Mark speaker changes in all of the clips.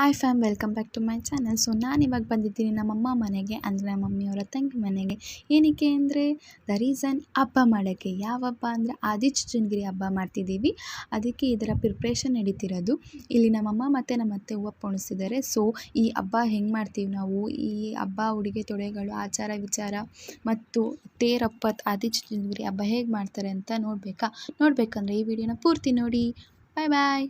Speaker 1: Hi fam welcome back to my channel so ನಾನು ಇವಾಗ ಬಂದಿದ್ದೀನಿ ನಮ್ಮಮ್ಮ ಮನೆಗೆ, ಅಂದರೆ ನಮ್ಮ ಮಮ್ಮಿಯವರ ತಂಗಿ ಮನೆಗೆ. ಏನಕ್ಕೆ ಅಂದರೆ ದ ರೀಸನ್ ಹಬ್ಬ ಮಾಡೋಕ್ಕೆ. ಯಾವ ಹಬ್ಬ ಅಂದರೆ ಆದಿಚುಂಚನಗಿರಿ ಹಬ್ಬ ಮಾಡ್ತಿದ್ದೀವಿ. ಅದಕ್ಕೆ ಇದರ ಪ್ರಿಪ್ರೇಷನ್ ನಡೀತಿರೋದು. ಇಲ್ಲಿ ನಮ್ಮಮ್ಮ ಮತ್ತು ನಮ್ಮ ಅತ್ತೆ ಹೂವು ಪೋಣಿಸಿದ್ದಾರೆ. ಸೊ ಈ ಹಬ್ಬ ಹೆಂಗೆ ಮಾಡ್ತೀವಿ ನಾವು? ಈ ಹಬ್ಬ ಉಡುಗೆ ತೊಡೆಗಳು ಆಚಾರ ವಿಚಾರ ಮತ್ತು ತೇರಪ್ಪತ್ ಆದಿಚುಂಚನಗಿರಿ ಹಬ್ಬ ಹೇಗೆ ಮಾಡ್ತಾರೆ ಅಂತ ನೋಡಬೇಕಾ? ನೋಡಬೇಕಂದ್ರೆ ಈ ವಿಡಿಯೋನ ಪೂರ್ತಿ ನೋಡಿ. ಬಾಯ್ ಬಾಯ್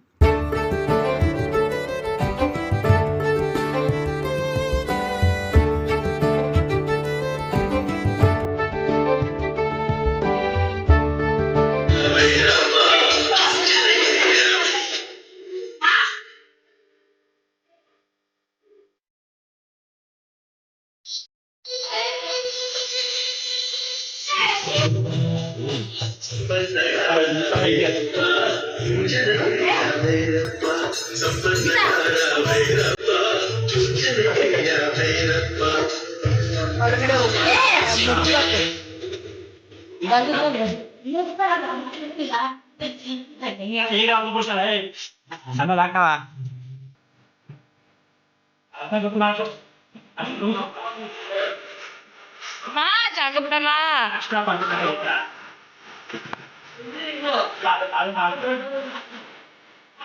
Speaker 2: Nah, lang ka ba?
Speaker 3: Siapa? cakep.
Speaker 2: 打
Speaker 3: 着打着打
Speaker 2: 着，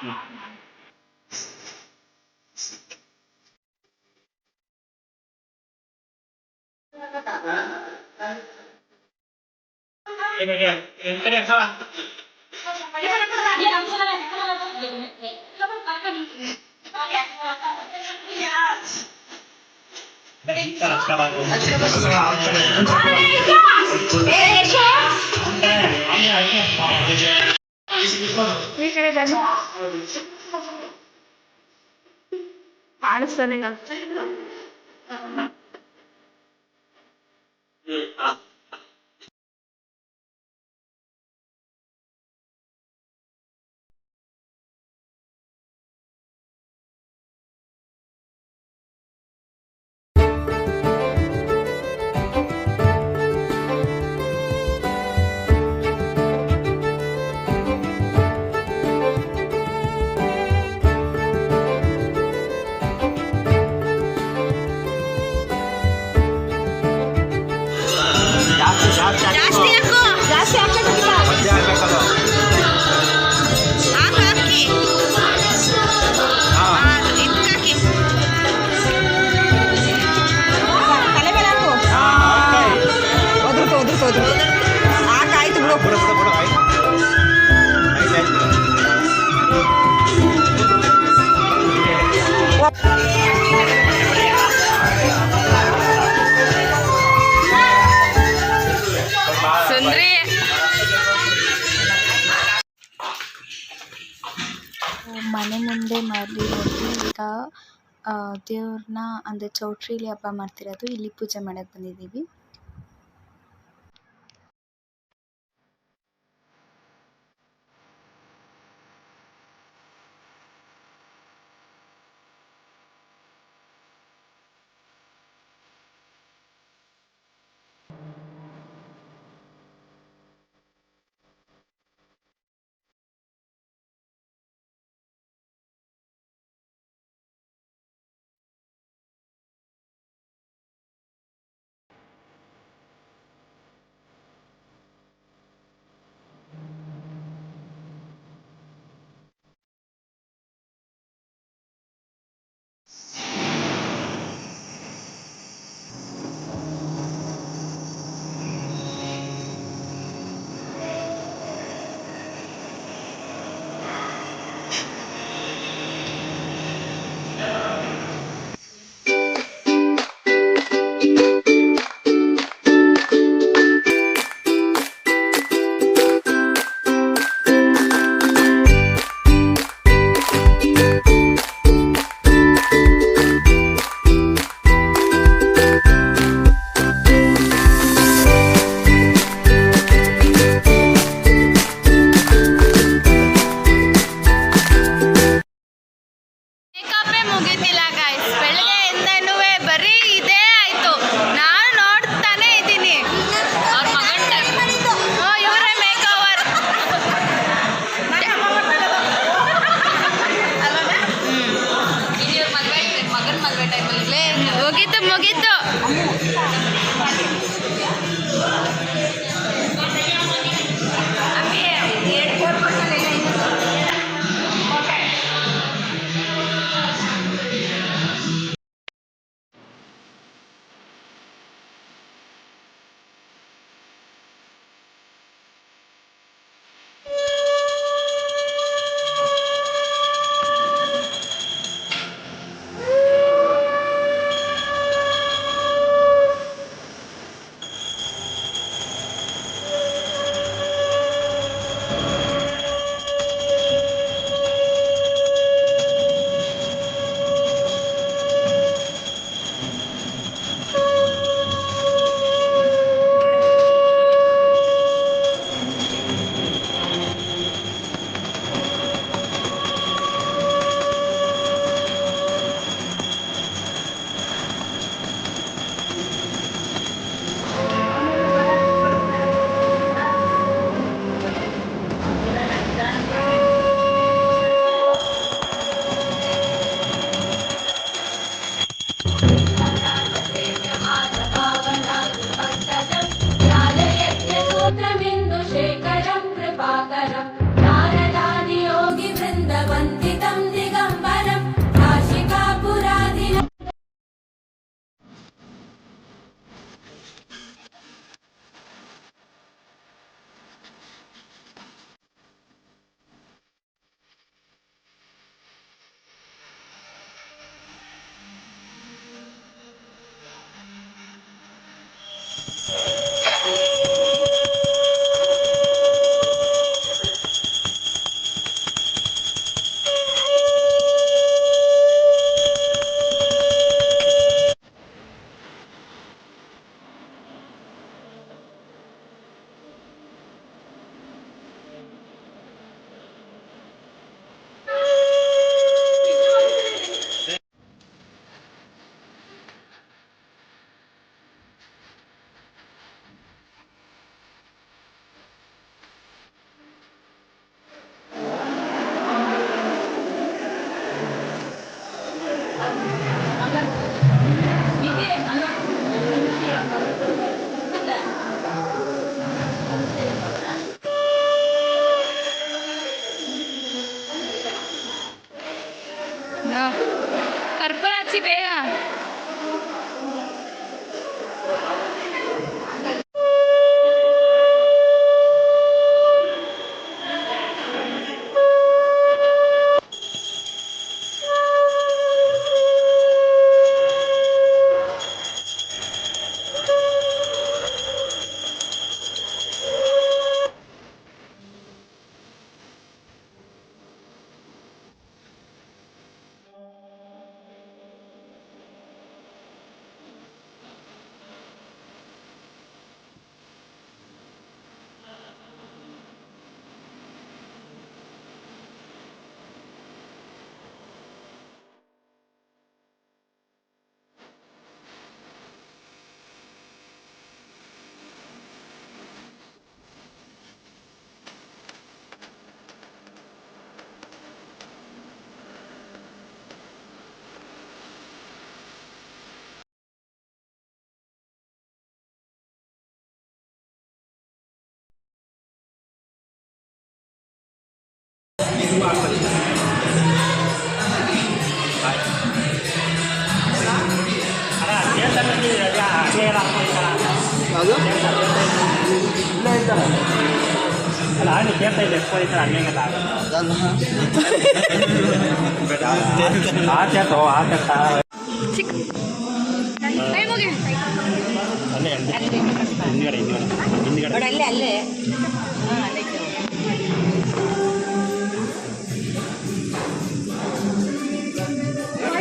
Speaker 2: 嗯。
Speaker 3: Em em
Speaker 2: em,
Speaker 3: em
Speaker 2: cái này
Speaker 4: sao ạ? Tá, tá bom.
Speaker 2: Tá bom. 你给你在
Speaker 3: 弄，
Speaker 1: 烦死你了。ದೇವ್ರನ್ನ ಅಂದರೆ ಚೌಟ್ರಿಲಿ ಹಬ್ಬ ಮಾಡ್ತಿರೋದು ಇಲ್ಲಿ ಪೂಜೆ ಮಾಡಕ್ಕೆ ಬಂದಿದ್ದೀವಿ.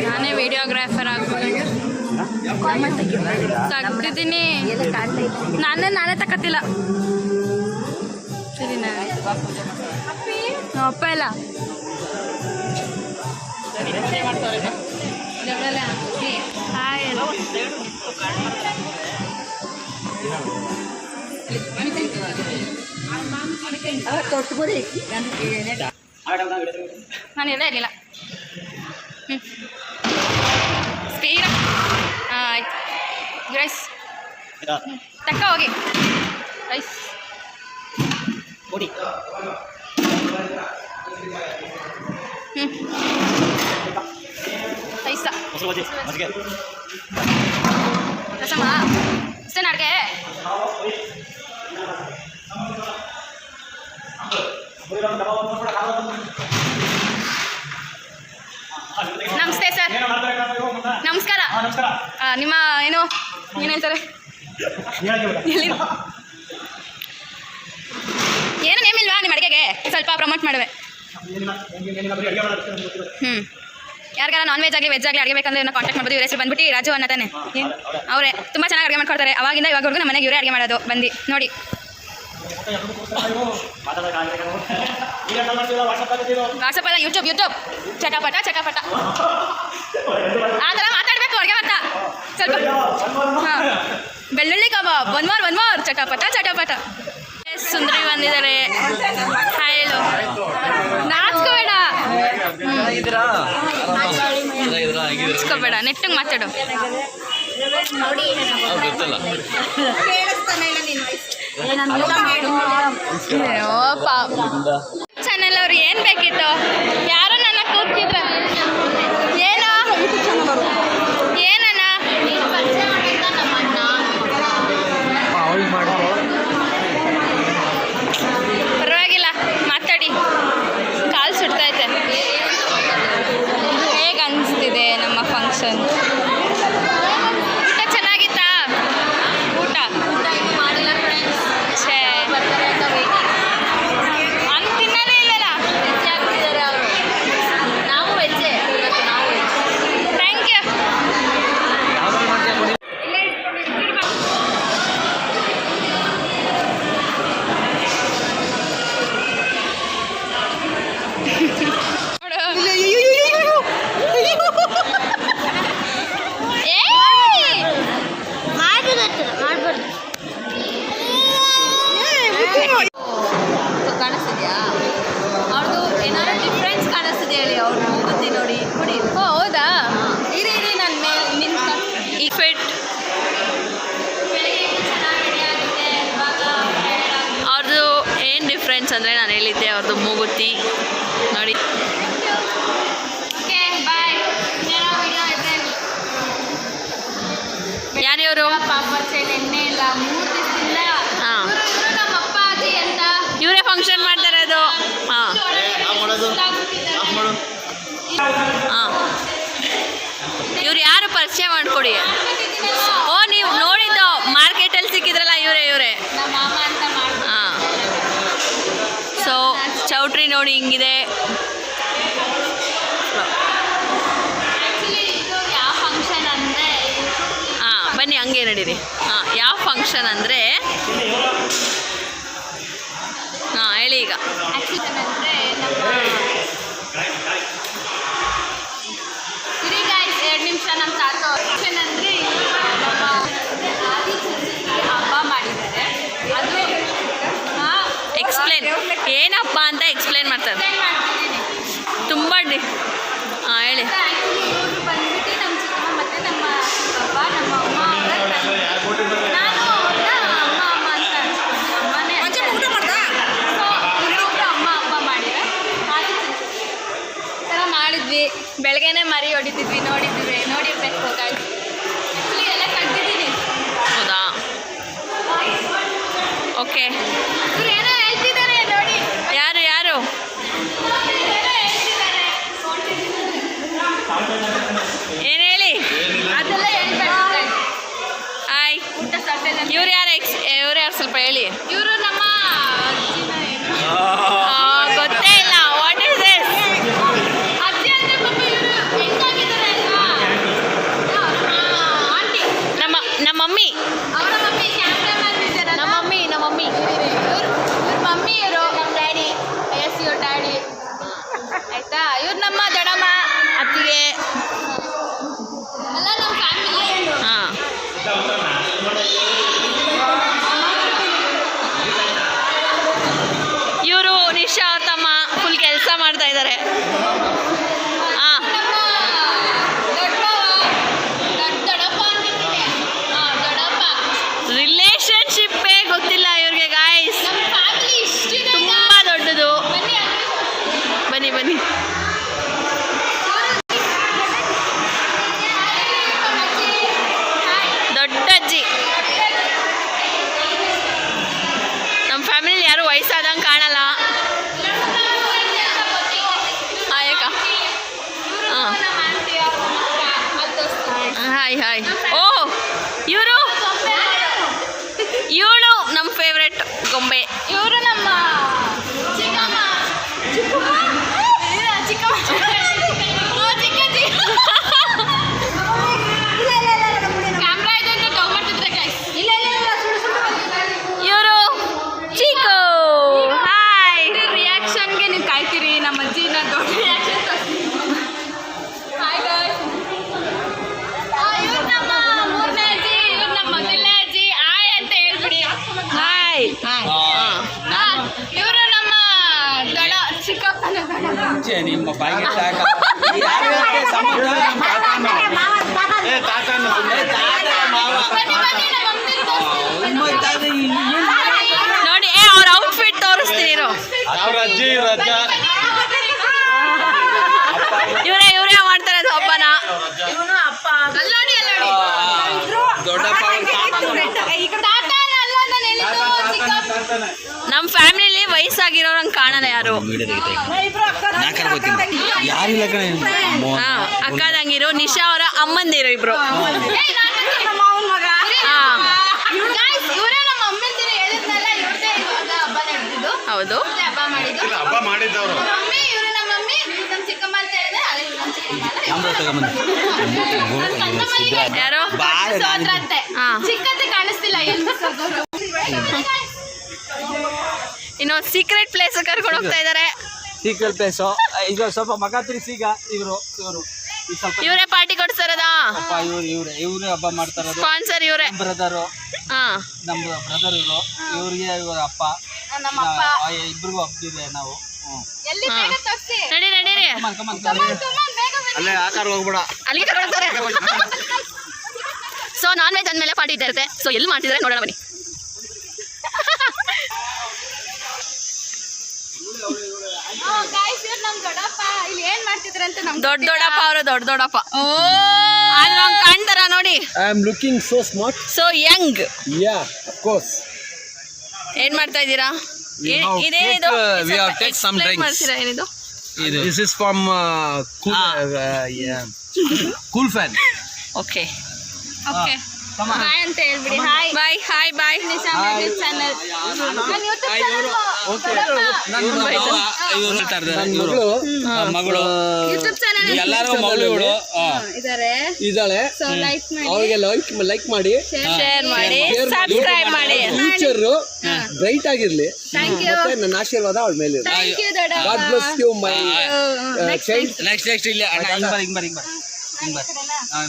Speaker 3: ನಾನೇ ವಿಡಿಯೋಗ್ರಾಫರ್ ಆಗ್ಬೇಕು. ನಾನೇ ನಾನೇ ತಗೋತಿಲ್ಲ ಸರಿ ನಮ್ಮ ಅಪ್ಪ ಇಲ್ಲ ಹಾಯ್
Speaker 4: ತೊಟ್ಬಿಡಿ
Speaker 3: ನಾನು ಇಲ್ಲೇ ಇರಲಿಲ್ಲ ಹ್ಞೂ ಸ್ಪೀಡ್ ಹಾಂ ರೈಸ್
Speaker 2: ಇದಾ?
Speaker 3: ತಕ್ಕ ಹೋಗಿ ರೈಸ್
Speaker 2: ಪುಡಿ
Speaker 3: ಹ್ಞೂ ರೈಸ
Speaker 2: ಮೊಸರು ಬಜ್ಜಿ ಮಜ್ಜಿಗೆ
Speaker 3: ರಸಮ ಇಷ್ಟೇನ ಅಡುಗೆ ನಮಸ್ತೆ ಸರ್ ನಮಸ್ಕಾರ ನಿಮ್ಮ ಏನು ಏನು ಹೇಳ್ತಾರೆ? ಏನು ನೇಮಿಲ್ವಾ ನಿಮ್ಮ ಅಡುಗೆಗೆ? ಸ್ವಲ್ಪ ಪ್ರಮೋಟ್ ಮಾಡುವೆ. ಹ್ಞೂ ಯಾರಿಗಾರ ನಾನ್ ವೆಜ್ ಆಗಲಿ ವೆಜ್ ಆಗಲಿ ಅಡಿಗೆ ಬೇಕಂದ್ರೆ ಕಾಂಟ್ಯಾಕ್ಟ್ ಮಾಡ್ಬೋದು. ಇವ್ರ ಹೆಸರು ಬಂದ್ಬಿಟ್ಟು ರಾಜು ಅನ್ನ ತಾನೆ. ಅವರೇ, ತುಂಬ ಚೆನ್ನಾಗಿ ಅಡುಗೆ ಮಾಡ್ಕೊಡ್ತಾರೆ. ಅವಾಗಿಂದ ಇವಾಗವರೆಗೂ ನಮ್ಮ ಮನೆಗೆ ಇವರೇ ಅಡಿಗೆ ಮಾಡೋದು. ಬಂದು, ನೋಡಿ. ವಾಟ್ಸಪ್ ಅಲ್ಲ ಯೂಟ್ಯೂಬ್ ಯೂಟ್ಯೂಬ್ ಚಟಪಟ ಚಟಪಟ. ಆ ಥರ ಮಾತಾಡಬೇಕು, ಅಡುಗೆ ಮಾಡ್ತಾ. ಸ್ವಲ್ಪ. ಬೆಳ್ಳುಳ್ಳಿ ಕಬಾಬ್. ಒನ್ ಮೋರ್ ಒನ್ ಮೋರ್ ಚಟಪಟ ಚಟಪಟ. ಸುಂದರಿ ಬಂದಿದ್ದಾರೆ. ಹಾಯ್ ನಾಚ್ಕೋಬೇಡ ನೆಟ್ಟಗೆ ಮಾತಾಡು. ಚಾನಲ್ ಅವ್ರು ಏನು ಬೇಕಿತ್ತು? ಯಾರು ನನ್ನ ಕೂಗ್ತಿದ್ರ? ಏನೋ? ಏನಣ್ಣ? ಪರವಾಗಿಲ್ಲ ಮಾತಾಡಿ ಕಾಲು ಸುಡ್ತೈತೆ ಹೇಗೆ ಅನಿಸ್ತಿದೆ ನಮ್ಮ ಫಂಕ್ಷನ್ ಊಟ ಚೆನ್ನಾಗಿತ್ತಾ ಊಟ ಛೇ ಹಂಗೆ ತಿನ್ನಲೇ ಇಲ್ಲಲ್ಲ ನಾವು ವೆಜ್ಜೆ ಥ್ಯಾಂಕ್ ಯು ಕಾಣಿಸ್ತಿದ್ಯಾ ಅವ್ರದ್ದು ಏನಾದ್ರು ಡಿಫ್ರೆನ್ಸ್ ಕಾಣಿಸ್ತಿದೆ ಹೇಳಿ ಅವ್ರು ಮೂಗುತಿ ನೋಡಿ ನೋಡಿ ಓ ಹೌದಾ? ಇರಿ ಇರಿ ನನ್ನ ಮೇಲೆ ಈ ಫಿಟ್. ಅವ್ರದ್ದು ಏನು ಡಿಫ್ರೆನ್ಸ್ ಅಂದರೆ ನಾನು ಹೇಳಿದ್ದೆ ಅವ್ರದ್ದು ಮೂಗುತಿ ನೋಡಿ. ಯಾರ್ಯವರು ಹಾಂ.
Speaker 5: ನಮ್ಮ ಅಪ್ಪ ಅಜ್ಜಿ ಅಂತ
Speaker 3: ಇವರೇ ಫಂಕ್ಷನ್ ಮಾಡ್ತಾರೆ ಅದು ಹಾಂ. ಹಾಂ. ಇವ್ರು ಯಾರು ಪರಿಚಯ ಮಾಡಿಕೊಡಿ. ಓ, ನೀವು ನೋಡಿದ್ದು ಮಾರ್ಕೆಟಲ್ಲಿ ಸಿಕ್ಕಿದ್ರಲ್ಲ ಇವರೇ ಇವರೇ. ಹಾ. ಸೊ ಚೌಟ್ರಿ ನೋಡಿ ಹಿಂಗಿದೆ. ಹಾಂ, ಬನ್ನಿ, ಹಂಗೆ ನಡೀರಿ. ಹಾಂ, ಯಾವ ಫಂಕ್ಷನ್ ಅಂದರೆ ಹಾಂ, ಹೇಳಿ ಈಗ.
Speaker 5: ಫಂಕ್ಷನ್ ಅಂದರೆ ನಮ್ಮ ಆದಿ ಚುಂಚನಗಿರಿ ಹಬ್ಬ ಮಾಡಿದ್ದಾರೆ. ಅದು ಹಾಂ
Speaker 3: ಎಕ್ಸ್ಪ್ಲೇನ್ ಏನಪ್ಪ ಅಂತ ಎಕ್ಸ್ಪ್ಲೇನ್ ಮಾಡ್ತಾರೆ. ತುಂಬ ಡಿ ಹಾಂ ಹೇಳಿ.
Speaker 5: ಆ್ಯಕ್ಚುಲಿ ಇವರು ಬಂದ್ಬಿಟ್ಟು ನಮ್ಮ ಚಿಕ್ಕಮ್ಮ ಮತ್ತು ನಮ್ಮ ಚಿಕ್ಕಪ್ಪ ನಮ್ಮ ಅಮ್ಮ ಅವರ ನಾನು ಅವ್ರನ್ನ ಅಮ್ಮ ಅಮ್ಮ ಅಂತ ಅನ್ಸ್ಕೊಂಡೆ. ಅಮ್ಮನೇ ಅಂತ ಸೊ ಇವ್ರೊಬ್ರು ಅಮ್ಮ ಅಪ್ಪ ಮಾಡಿದ್ರೆ ಆದಿ ಚುಂಚನಗಿರಿ.
Speaker 3: ಥರ ಮಾಡಿದ್ವಿ. ಬೆಳಗ್ಗೆನೆ ಮರಿ ಹೊಡಿತಿದ್ವಿ ನೋಡಿದ್ವಿ ನೋಡಿರ್ಬೇಕು ಗಾಯ್ಸ್
Speaker 5: ಆ್ಯಕ್ಚುಲಿ ಎಲ್ಲ ತೆಗ್ದಿದ್ದೀನಿ
Speaker 3: ಹೌದಾ ಓಕೆ
Speaker 5: ಆಯ್ತಾ? ಇವ್ರು ನಮ್ಮ ದೊಡಮ್ಮ
Speaker 3: ಅತ್ತಿಗೆ. ಹಾಂ. ಯಾರು
Speaker 5: ವಯಸ್ಸಾದಂಗೆ ಕಾಣಲ್ಲ. Hi
Speaker 3: hi. ಅಮ್ಮನಿಗೆ ಬಾಯಿಗೆ
Speaker 5: ನೋಡಿ ಅವ್ರ ಔಟ್ಫಿಟ್ ತೋರಿಸ್ತೀನಿ ಇರು.
Speaker 6: ಅವ್ರ ಅಜ್ಜಿ ಇವ್ರ
Speaker 5: ಇವರೇ ಇವರೇ ಮಾಡ್ತಾರೆ ಹಬ್ಬನ.
Speaker 6: ದೊಡ್ಡಪ್ಪ ಅವ್ರ
Speaker 3: ತಾತ ಅಲ್ಲ ನಾನು ಹೇಳಿದ್ದು ಚಿಕ್ಕಪ್ಪ
Speaker 6: ತಾತನ
Speaker 5: ನಮ್ಮ ಫ್ಯಾಮಿಲಿಲಿ ವಯಸ್ಸಾಗಿರೋರಂಗೆ ಕಾಣಲ್ಲ ಯಾರು.
Speaker 6: ಅಕ್ಕದಂಗಿರು ಕಣ
Speaker 5: ಹಾ ನಿಶಾ ಅವರ ಅಮ್ಮಂದಿರು ಇಬ್ರು. ಹೌದು.
Speaker 3: ಯಾರೋ ಹಬ್ಬ
Speaker 6: ಮಾಡಿದ್ದವ್ರು.
Speaker 3: ಚಿಕ್ಕತ್ತೆ ಕಾಣಿಸ್ತಿಲ್ಲ.
Speaker 5: ಇನ್ನೊಂದು ಸೀಕ್ರೆಟ್ ಪ್ಲೇಸ್ ಕರ್ಕೊಂಡು ಹೋಗ್ತಾ ಇದ್ದಾರೆ
Speaker 7: ಸೀಕ್ರೆಟ್ ಪ್ಲೇಸ್ ಈಗ ಸ್ವಲ್ಪ ಮಗ ತಿರ್ಸೀಗ ಇವರು ಇವರು.
Speaker 5: ಇವರೇ ಪಾರ್ಟಿ ಕೊಡ್ತಾರದ
Speaker 7: ಅಪ್ಪ ಇವ್ರು ಇವ್ರೆ ಇವ್ರೇ ಹಬ್ಬ ಮಾಡ್ತಾರದು.
Speaker 5: ಸ್ಪಾನ್ಸರ್ ಇವರೇ.
Speaker 7: ಬ್ರದರು
Speaker 5: ಹಾ.
Speaker 7: ನಮ್ಮ ಬ್ರದರ್ ಇವರು. ಇವ್ರಿಗೆ ಇವ್ರ ಅಪ್ಪ.
Speaker 3: ನಮ್ಮ ಅಪ್ಪ.
Speaker 7: ಆ, ಇಬ್ರಿಗೂ ಹಬ್ಬದಿದೆ ನಾವು.
Speaker 5: ನಡಿ ನಡೀರಿ.
Speaker 6: ಅಲ್ಲೇ ಆಕಾರ ಹೋಗ್ಬಿಡ.
Speaker 5: ಅಲ್ಲಿಗೆ ಹೋಗ್ತಾರೆ. ಸೊ ನಾನ್ ವೆಜ್ ಅಂದಮೇಲೆ ಪಾರ್ಟಿ ಇದ್ದಾರೆ ಸೊ ಎಲ್ಲಿ ಮಾಡ್ತಿದ್ರೆ ನೋಡೋಣ ಬನ್ನಿ
Speaker 3: ಹಾ, guys, ಇವ್ರು ನಮ್ಮ ದೊಡ್ಡಪ್ಪ ಇಲ್ಲಿ ಏನ್ ಮಾಡ್ತಿದ್ರಂತ ನಮ್ಗೆ
Speaker 5: ದೊಡ್ಡ ದೊಡ್ಡಪ್ಪ ಅವರು ದೊಡ್ಡ ದೊಡ್ಡಪ್ಪ. ಓ! ಆದ್ರೆ ಆ ನೋಡಿ.
Speaker 8: I am looking so smart
Speaker 5: so young
Speaker 8: yes course
Speaker 5: ಏನ್ ಮಾಡ್ತಾ ಇದ್ದೀರಾ?
Speaker 8: ಇದೆ
Speaker 5: ಇದು. ಏನಿದು?
Speaker 8: ಇದು is from cool fan
Speaker 5: okay
Speaker 3: okay hi ಅಂತ ಹೇಳ್ಬಿಡಿ. Hi
Speaker 5: bye hi bye
Speaker 3: Nisha magic channel ನನ್ನ ಯೂಟ್ಯೂಬ್ ಚಾನಲ್
Speaker 8: ಮಗಳು.
Speaker 3: ಯೂಟ್ಯೂಬ್ ಚಾನಲ್ ಇದಾರೆ.
Speaker 8: ಇದ್ದಾಳೆ.
Speaker 3: ಸೊ ಲೈಕ್ ಮಾಡಿ.
Speaker 8: ಅವಳಿಗೆ ಲೈಕ್ ಲೈಕ್ ಮಾಡಿ.
Speaker 5: ಶೇರ್ ಮಾಡಿ. ಸಬ್ಸ್ಕ್ರೈಬ್ ಮಾಡಿ.
Speaker 8: ಫ್ಯೂಚರ್ ಬ್ರೈಟ್ ಆಗಿರ್ಲಿ.
Speaker 3: ಥ್ಯಾಂಕ್ ಯು
Speaker 8: ಮತ್ತೆ ನನ್ನ ಆಶೀರ್ವಾದ ಅವಳ ಮೇಲೆ.
Speaker 3: ಥ್ಯಾಂಕ್ ಯು ದೊಡ್ಡ
Speaker 8: ಗಾಡ್ my
Speaker 7: ನೆಕ್ಸ್ಟ್ ನೆಕ್ಸ್ಟ್ ಇಲ್ಲಿ. ಅಣ್ಣ ಹಿಂಗ್ ಹಿಂಗ್ ಹಿಂಗ್ ಹಾಂ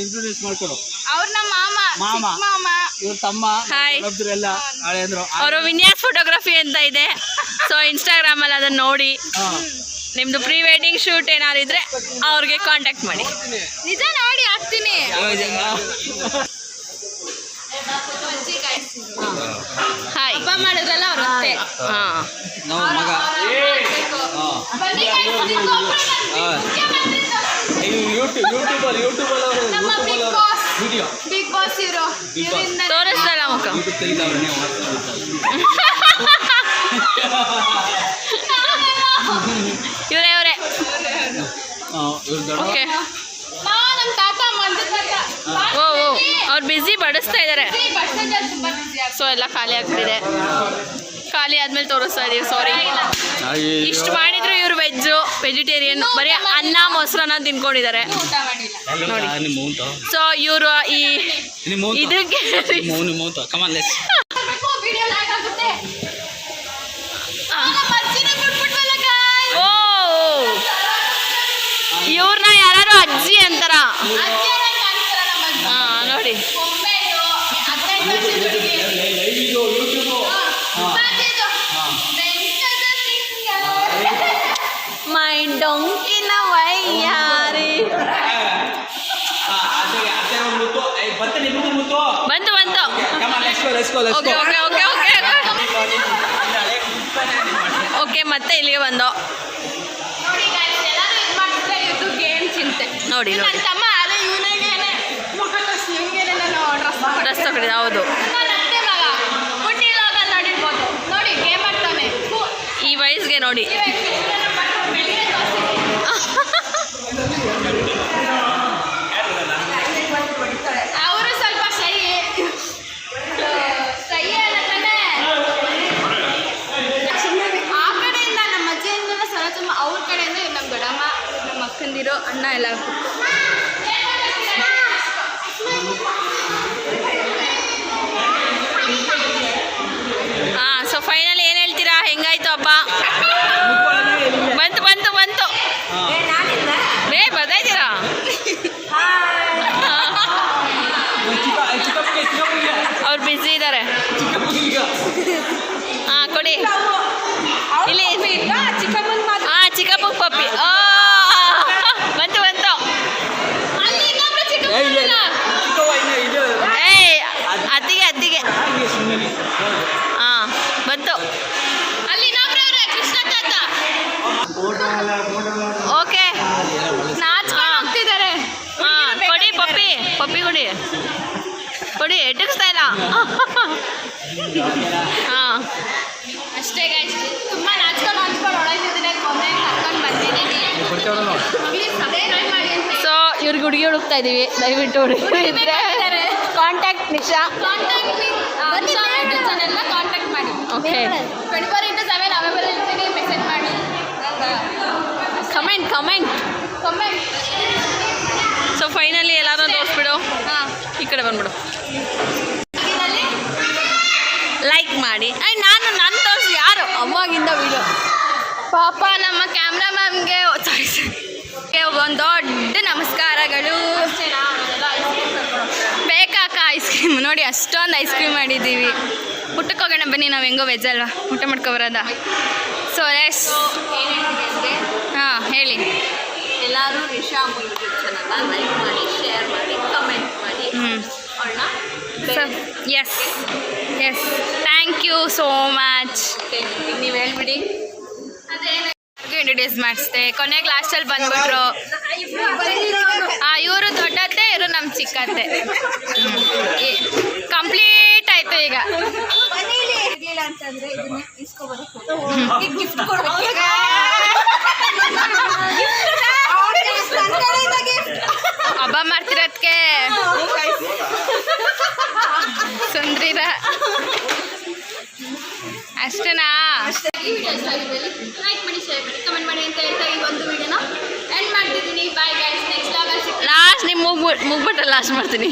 Speaker 7: ಇಂಟ್ರೊಡ್ಯೂಸ್ ಮಾಡ್ಕೊಡು.
Speaker 3: ಅವ್ರ ನಮ್ಮ ಮಾಮ
Speaker 7: ಮಾಮ.
Speaker 3: ಚಿಕ್ಕ ಮಾಮ.
Speaker 7: ಇವ್ರ ತಮ್ಮ
Speaker 5: Hi.
Speaker 7: ಎಲ್ಲ ಹಳೆ ಅಂದ್ರು
Speaker 5: ಅವರು ವಿನ್ಯಾಸ್ ಫೋಟೋಗ್ರಫಿ ಅಂತ ಇದೆ. ಸೊ ಇನ್ಸ್ಟಾಗ್ರಾಮ್ ಅಲ್ಲಿ ಅದನ್ನ ನೋಡಿ. ನಿಮ್ದು ಪ್ರೀ ವೆಡ್ಡಿಂಗ್ ಶೂಟ್ ಏನಾದ್ರು ಇದ್ರೆ ಅವ್ರಿಗೆ ಕಾಂಟ್ಯಾಕ್ಟ್ ಮಾಡಿ.
Speaker 3: ನಿಜ ನೋಡಿ ಹಾಕ್ತೀನಿ.
Speaker 5: ಹಾಯ್
Speaker 3: ಹಬ್ಬ ಮಾಡಿದ್ರಲ್ಲ ಅವ್ರ ಅತ್ತೆ.
Speaker 5: ಹಾ.
Speaker 7: ನಾವು ಮಗ. ಯೂಟ್ಯೂಬ್
Speaker 3: ನಮ್ಮ Bigg Boss
Speaker 7: video
Speaker 3: Bigg Boss ಇರೋ ಇವರಿಂದ
Speaker 5: ತೋರಿಸ್ದಲ್ಲ ಮುಖ.
Speaker 7: ಯೂಟ್ಯೂಬ್ ತೆಗಿತಾವ್ರೆ ನೀವು
Speaker 5: ಇವರೇ ಇವರೇ. ಓಕೆ.
Speaker 3: ನಮ್ಮ ತಾತ ಮಂದಿ
Speaker 5: ಓ ಓ ಅವ್ರು ಬ್ಯುಸಿ ಬಡಿಸ್ತಾ ಇದ್ದಾರೆ. ಸೊ ಎಲ್ಲ ಖಾಲಿ ಆಗ್ಬಿಟ್ಟಿದೆ. ಖಾಲಿ ಆದ್ಮೇಲೆ ತೋರಿಸ್ತಾ ಇದೀವಿ ಸಾರಿ ಇಷ್ಟು ಮಾಡಿದ್ರು ಇವ್ರು ವೆಜ್ ವೆಜಿಟೇರಿಯನ್ ಬರೀ ಅನ್ನ ಮೊಸರನ್ನ ತಿನ್ಕೊಂಡಿದ್ದಾರೆ. ಸೊ ಇವರು ಈ ಇದಕ್ಕೆ ಇವ್ರನ್ನ ಯಾರು ಅಜ್ಜಿ ಅಂತಾರ. ನೋಡಿ. Okay okay okay okay okay ಮತ್ತೆ ಇಲ್ಲಿಗೆ ಬಂದು.
Speaker 3: ನೋಡಿ guys, ಎಲ್ಲರೂ ಇದು ಮಾಡ್ತಿದ್ರೆ ಗೇಮ್ ಚಿಂತೆ?
Speaker 5: ನೋಡಿ
Speaker 3: ನನ್ನ ತಮ್ಮ ಅದೇ ಇವನಿಗೇನೆ. ಮುಖ ತೋರ್ಸಿ ಇವ್ನಿಗೇನೆ ನಾನು ಡ್ರೆಸ್
Speaker 5: ಡ್ರೆಸ್ ತಗೊಂಡಿದ್ದೆ ಹೌದು. ಈ ವಯಸ್ಸಿಗೆ ನೋಡಿ.
Speaker 3: ಇವಾಗ ಬೆಳಿಗ್ಗೆ ತೋರ್ಸಿದ್ದೀನಿ. ಬಂದಿರೋ ಅಣ್ಣ ಎಲ್ಲ ಹಾಂ ಸೊ ಫೈನಲ್ ಏನು ಹೇಳ್ತೀರಾ ಹೆಂಗಾಯ್ತು ಹಬ್ಬ ಬಂತು ಬಂತು ಬಂತು ಬೇ ಬರ್ತಾಯಿದ್ದೀರಾ
Speaker 7: ಚಿಕ್ಕಪ್ಪಗೆ ಚಿಕ್ಕಪ್ಪಗೆ
Speaker 3: ಅವ್ರು ಬ್ಯುಸಿ ಇದ್ದಾರೆ ಹಾಂ ಕೊಡಿ ಇಲ್ಲಿ
Speaker 4: ಚಿಕ್ಕಮ್ಮನ ಮಾತು
Speaker 3: ಹಾಂ ಚಿಕ್ಕಪ್ಪಗೆ ಪಪ್ಪಿ ಆ ಬಂತು ಬಂತು
Speaker 7: ಏ, ಇಲ್ಲ, ಇಲ್ಲ. ಚಿಕ್ಕವ್ವ ಇನ್ನು ಇದು
Speaker 3: ಏಯ್ ಅತ್ತಿಗೆ ಅತ್ತಿಗೆ
Speaker 7: ಹಾಗೆ ಸುಮ್ಮನೆ
Speaker 3: ಹಾಂ ಬಂತು ಅಲ್ಲಿ ಇನ್ನೊಬ್ರವ್ರೆ ಕೃಷ್ಣ ತಾತ ಓಕೆ ನಾಚ್ಕೊಂಡು ಹೋಗ್ತಿದ್ದಾರೆ ಹಾಂ ಕೊಡಿ ಪಪ್ಪಿ ಪಪ್ಪಿ ಕೊಡಿ ಕೊಡಿ ಎಟಕ್ಸ್ತಾ ಇಲ್ಲ ಹಾಂ. ಅಷ್ಟೇ ಗೈಸ್ ತುಂಬ ನಾಚ್ಕೊಂಡು ನಾಚ್ಕೊಂಡು ಹೊಡೋತಿದ್ದೀನಿ ಕೊನೆ ಕರ್ಕೊಂಡು ಬಂದಿದ್ದೀನಿ. ಸೊ ಇವ್ರಿಗೆ ಹುಡುಗಿ ಹುಡುಕ್ತಾ ಇದ್ದೀವಿ ದಯವಿಟ್ಟು ಹುಡುಗಿ ಕಾಂಟ್ಯಾಕ್ಟ್ ನಿಶಾ. ಕಾಂಟ್ಯಾಕ್ಟ್ ಕಾಂಟ್ಯಾಕ್ಟ್ ಮಾಡಿ. Okay twenty four into seven ಇರ್ತೀನಿ. ಮೆಸೇಜ್ ಮಾಡಿ. Comment comment comment so finally ಎಲ್ಲಾರು ತೋರಿಸ್ಬಿಡು. ಹಾಂ. ಈ ಕಡೆ ಬಂದ್ಬಿಡು. ಮಾಡಿ. ನಾನು ನನ್ನ ತೋರಿಸಿ ಯಾರು? ಅವಾಗಿಂದ ವಿಡಿಯೋ ಪಾಪ ನಮ್ಮ ಕ್ಯಾಮ್ರಾ ಮ್ಯಾಮ್ಗೆ ಒಂದು ದೊಡ್ಡ ನಮಸ್ಕಾರಗಳು. ಬೇಕಾಕ ಐಸ್ ಕ್ರೀಮ್ ನೋಡಿ ಅಷ್ಟೊಂದು ಐಸ್ ಕ್ರೀಮ್ ಮಾಡಿದ್ದೀವಿ. ಊಟಕ್ಕೆ ಹೋಗೋಣ ಬನ್ನಿ ನಾವು ಹೆಂಗೋ ವೆಜ್ ಅಲ್ವಾ? ಊಟ ಮಾಡ್ಕೊಬರೋದ ಸೊ ಎಸ್ ಹಾಂ ಹೇಳಿ.
Speaker 4: ಎಲ್ಲರೂ ನಿಶಾ ಲೈಕ್ ಮಾಡಿ ಶೇರ್ ಮಾಡಿ ಕಮೆಂಟ್ ಮಾಡಿ.
Speaker 3: ಹ್ಞೂ
Speaker 4: ಅವಳನ್ನ
Speaker 3: so yes yes thank you so much
Speaker 4: ನೀವು ಹೇಳ್ಬಿಡಿ.
Speaker 3: ಇಂಟ್ರೊಡ್ಯೂಸ್ ಮಾಡಿಸ್ದೆ. ಕೊನೆಗೆ ಲಾಸ್ಟಲ್ಲಿ ಬಂದ್ಬಿಟ್ರು. ಹಾಂ ಇವರು ದೊಡ್ಡತ್ತೆ ಇವರು ನಮ್ಮ ಚಿಕ್ಕತ್ತೆ ಕಂಪ್ಲೀಟ್ ಆಯಿತು ಈಗ.
Speaker 4: ಗಿಫ್ಟ್ ಕೊಡ್ಬೇಕು.
Speaker 3: ಹಬ್ಬ ಮಾಡ್ತಿರೋದಕ್ಕೆ ಸುಂದ್ರಿರ. ಅಷ್ಟೇನಾ? ಮಾಡ್ತಿದ್ದೀನಿ ಬಾಯ್ ಗೈಸ್ ಲಾಸ್ಟ್ ಮುಗ್ಬಿಟ್ಟು ಮುಗ್ಬಿಟ್ಟು ಲಾಸ್ಟ್ ಮಾಡ್ತೀನಿ.